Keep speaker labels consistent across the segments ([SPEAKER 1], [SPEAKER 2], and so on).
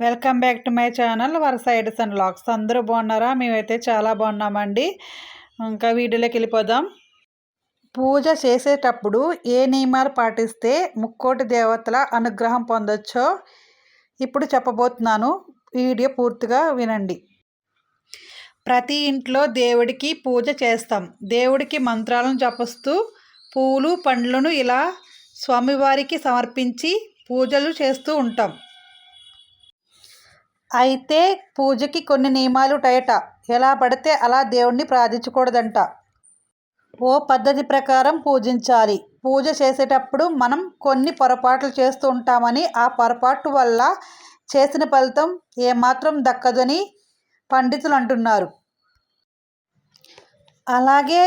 [SPEAKER 1] Welcome back to my channel వరస ఎడిస్ and లాక్స్ అందరూ బాగున్నారా? మేమైతే చాలా బాగున్నామండి. ఇంకా వీడియోలోకి వెళ్ళిపోదాం. పూజ చేసేటప్పుడు ఏ నియమాలు పాటిస్తే ముక్కోటి దేవతల అనుగ్రహం పొందొచ్చో ఇప్పుడు చెప్పబోతున్నాను. వీడియో పూర్తిగా వినండి. ప్రతి ఇంట్లో దేవుడికి పూజ చేస్తాం. దేవుడికి మంత్రాలను జపిస్తూ పూలు పండ్లను ఇలా స్వామివారికి సమర్పించి పూజలు చేస్తూ ఉంటాం. అయితే పూజకి కొన్ని నియమాలు ఉంటాయట. ఎలా పడితే అలా దేవుణ్ణి ప్రార్థించకూడదంట. ఓ పద్ధతి ప్రకారం పూజించాలి. పూజ చేసేటప్పుడు మనం కొన్ని పొరపాట్లు చేస్తూ ఉంటామని ఆ పొరపాటు వల్ల చేసిన ఫలితం ఏమాత్రం దక్కదని పండితులు అంటున్నారు. అలాగే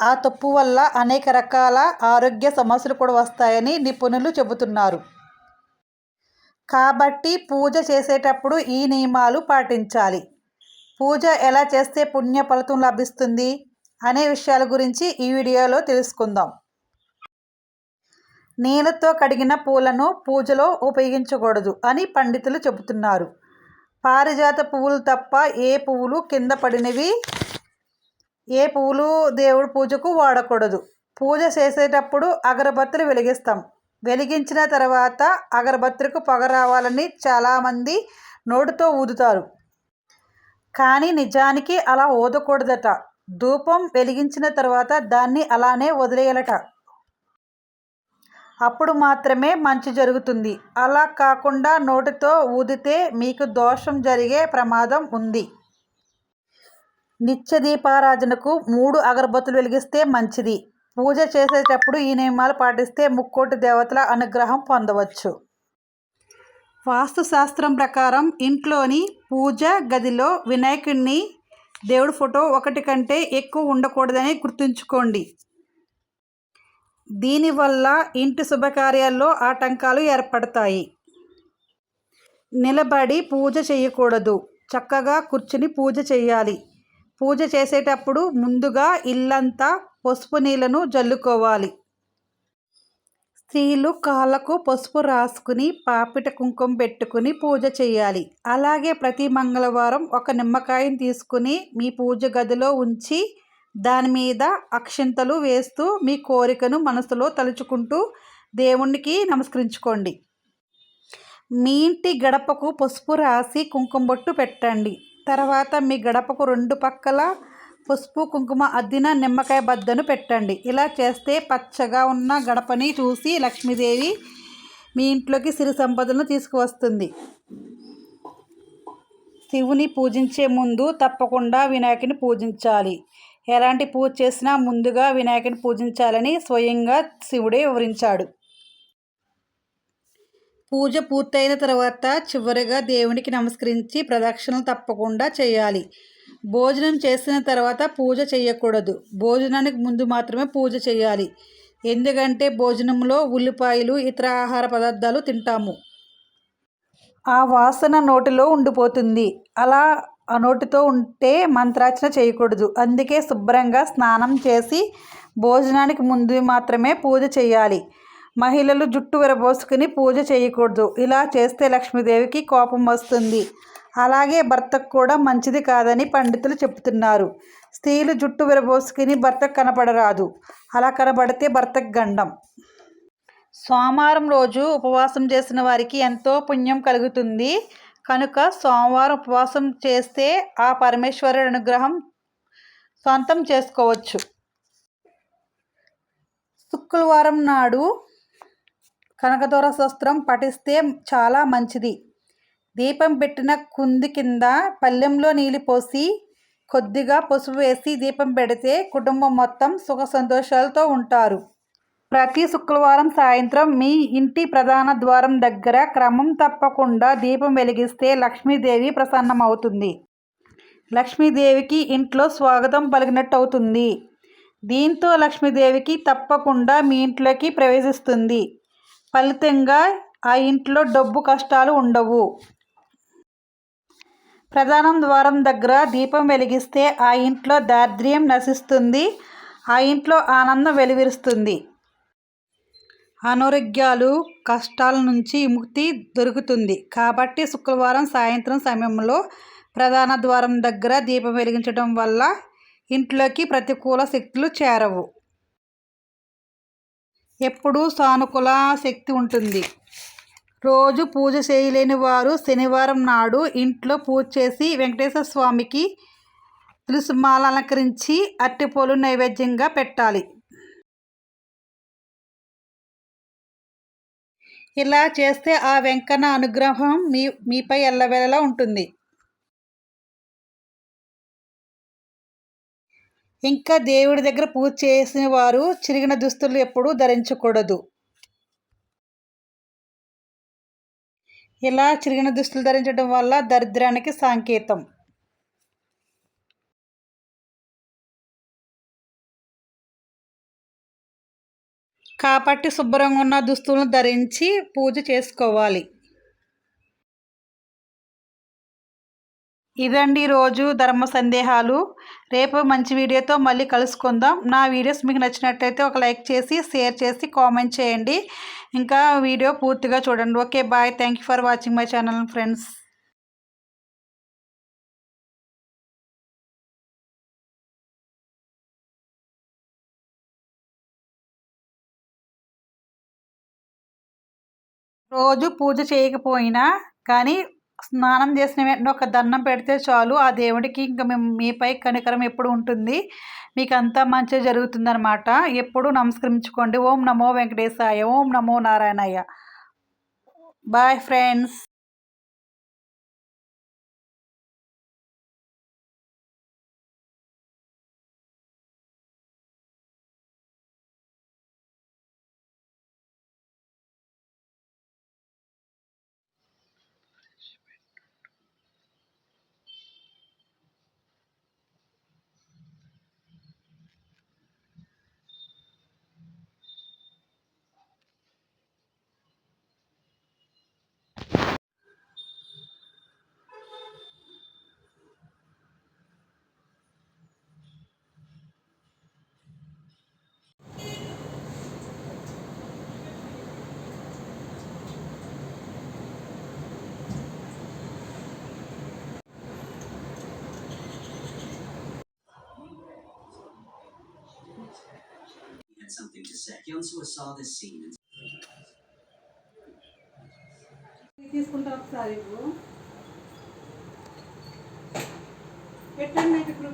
[SPEAKER 1] ఆ తప్పు వల్ల అనేక రకాల ఆరోగ్య సమస్యలు కూడా వస్తాయని నిపుణులు చెబుతున్నారు. కాబట్టి పూజ చేసేటప్పుడు ఈ నియమాలు పాటించాలి. పూజ ఎలా చేస్తే పుణ్య ఫలితం లభిస్తుంది అనే విషయాల గురించి ఈ వీడియోలో తెలుసుకుందాం. నీళ్ళతో కడిగిన పూలను పూజలో ఉపయోగించకూడదు అని పండితులు చెబుతున్నారు. పారిజాత పువ్వులు తప్ప ఏ పువ్వులు కింద పడినవి ఏ పువ్వులు దేవుడి పూజకు వాడకూడదు. పూజ చేసేటప్పుడు అగరబత్తులు వెలిగిస్తాం. వెలిగించిన తర్వాత అగరబత్తులకు పొగ రావాలని చాలామంది నోటితో ఊదుతారు. కానీ నిజానికి అలా ఊదకూడదట. ధూపం వెలిగించిన తర్వాత దాన్ని అలానే వదిలేయాలట. అప్పుడు మాత్రమే మంచి జరుగుతుంది. అలా కాకుండా నోటితో ఊదితే మీకు దోషం జరిగే ప్రమాదం ఉంది. నిత్య దీపారాధనకు మూడు అగరబత్తులు వెలిగిస్తే మంచిది. పూజ చేసేటప్పుడు ఈ నియమాలు పాటిస్తే ముక్కోటి దేవతల అనుగ్రహం పొందవచ్చు. వాస్తు శాస్త్రం ప్రకారం ఇంట్లోని పూజ గదిలో వినాయకుడిని దేవుడి ఫోటో ఒకటి కంటే ఎక్కువ ఉండకూడదని గుర్తుంచుకోండి. దీనివల్ల ఇంటి శుభకార్యాల్లో ఆటంకాలు ఏర్పడతాయి. నిలబడి పూజ చేయకూడదు. చక్కగా కూర్చుని పూజ చేయాలి. పూజ చేసేటప్పుడు ముందుగా ఇల్లంతా పసుపు నీళ్ళను జల్లుకోవాలి. స్త్రీలు కాళ్ళకు పసుపు రాసుకుని పాపిట కుంకుమ పెట్టుకుని పూజ చేయాలి. అలాగే ప్రతి మంగళవారం ఒక నిమ్మకాయని తీసుకుని మీ పూజ గదిలో ఉంచి దాని మీద అక్షింతలు వేస్తూ మీ కోరికను మనసులో తలుచుకుంటూ దేవునికి నమస్కరించుకోండి. మీ ఇంటి గడపకు పసుపు రాసి కుంకుమ బొట్టు పెట్టండి. తర్వాత మీ గడపకు రెండు పక్కల పసుపు కుంకుమ అద్దిన నిమ్మకాయ బద్దను పెట్టండి. ఇలా చేస్తే పచ్చగా ఉన్న గడపని చూసి లక్ష్మీదేవి మీ ఇంట్లోకి సిరి సంపదలను తీసుకువస్తుంది. శివుని పూజించే ముందు తప్పకుండా వినాయకుని పూజించాలి. ఎలాంటి పూజ చేసినా ముందుగా వినాయకుని పూజించాలని స్వయంగా శివుడే వివరించాడు. పూజ పూర్తయిన తర్వాత చివరిగా దేవునికి నమస్కరించి ప్రదక్షిణలు తప్పకుండా చేయాలి. భోజనం చేసిన తర్వాత పూజ చేయకూడదు భోజనానికి ముందు మాత్రమే పూజ చేయాలి ఎందుకంటే భోజనంలో ఉల్లిపాయలు ఇతర ఆహార పదార్థాలు తింటాము. ఆ వాసన నోటిలో ఉండిపోతుంది. అలా ఆ నోటితో ఉంటే మంత్రార్చన చేయకూడదు. అందుకే శుభ్రంగా స్నానం చేసి భోజనానికి ముందు మాత్రమే పూజ చేయాలి మహిళలు జుట్టు విరబోసుకుని పూజ చేయకూడదు ఇలా చేస్తే లక్ష్మీదేవికి కోపం వస్తుంది. అలాగే భర్తకు కూడా మంచిది కాదని పండితులు చెబుతున్నారు. స్త్రీలు జుట్టు విరబోసుకుని భర్తకు కనపడరాదు. అలా కనబడితే భర్తకు గండం. సోమవారం రోజు ఉపవాసం చేసిన వారికి ఎంతో పుణ్యం కలుగుతుంది. కనుక సోమవారం ఉపవాసం చేస్తే ఆ పరమేశ్వరుడి అనుగ్రహం సొంతం చేసుకోవచ్చు. శుక్రవారం నాడు కనకదూర శస్త్రం పఠిస్తే చాలా మంచిది. దీపం పెట్టిన కుంది కింద పళ్ళెంలో నీళ్ళు పోసి కొద్దిగా పసుపు వేసి దీపం పెడితే కుటుంబం మొత్తం సుఖ సంతోషాలతో ఉంటారు. ప్రతి శుక్రవారం సాయంత్రం మీ ఇంటి ప్రధాన ద్వారం దగ్గర క్రమం తప్పకుండా దీపం వెలిగిస్తే లక్ష్మీదేవి ప్రసన్నమవుతుంది. లక్ష్మీదేవికి ఇంట్లో స్వాగతం పలికినట్టు అవుతుంది దీంతో లక్ష్మీదేవికి తప్పకుండా మీ ఇంట్లోకి ప్రవేశిస్తుంది. ఫలితంగా ఆ ఇంట్లో డబ్బు కష్టాలు ఉండవు. ప్రధానం ద్వారం దగ్గర దీపం వెలిగిస్తే ఆ ఇంట్లో దారిద్ర్యం నశిస్తుంది ఆ ఇంట్లో ఆనందం వెలువరుస్తుంది. అనారోగ్యాలు కష్టాల నుంచి ముక్తి దొరుకుతుంది. కాబట్టి శుక్రవారం సాయంత్రం సమయంలో ప్రధాన ద్వారం దగ్గర దీపం వెలిగించడం వల్ల ఇంట్లోకి ప్రతికూల శక్తులు చేరవు. ఎప్పుడూ సానుకూల శక్తి ఉంటుంది. రోజు పూజ చేయలేని వారు శనివారం నాడు ఇంట్లో పూజ చేసి వెంకటేశ్వర స్వామికి తులసిమాల అలంకరించి అరటిపూలు నైవేద్యంగా పెట్టాలి. ఇలా చేస్తే ఆ వెంకన్న అనుగ్రహం మీ మీపై ఎల్లవేళలా ఉంటుంది. ఇంకా దేవుడి దగ్గర పూజ చేసిన వారు చిరిగిన దుస్తులు ఎప్పుడూ ధరించకూడదు. ఇలా చిరిగిన దుస్తులు ధరించడం వల్ల దరిద్రానికి సంకేతం. కాబట్టి శుభ్రంగా ఉన్న దుస్తులను ధరించి పూజ చేసుకోవాలి. ఇదండి రోజు ధర్మ సందేహాలు. రేపు మంచి వీడియోతో మళ్ళీ కలుసుకుందాం. నా వీడియోస్ మీకు నచ్చినట్టయితే ఒక లైక్ చేసి షేర్ చేసి కామెంట్ చేయండి. ఇంకా వీడియో పూర్తిగా చూడండి. Okay bye. Thank for watching my channel friends. రోజు పూజ చేయకపోయినా కానీ స్నానం చేసిన వెంటనే ఒక దండం పెడితే చాలు. ఆ దేవుడికి ఇంకా మేము మీపై కనికరం ఎప్పుడు ఉంటుంది. మీకు అంతా మంచి జరుగుతుందనమాట ఎప్పుడు నమస్కరించుకోండి. ఓం నమో వెంకటేశాయ. ఓం నమో Narayanaiah. Bye friends
[SPEAKER 2] something to say. Hyunsoo saw this scene and
[SPEAKER 1] తీసుకుంటా ఒకసారి పెట్టండి ఇప్పుడు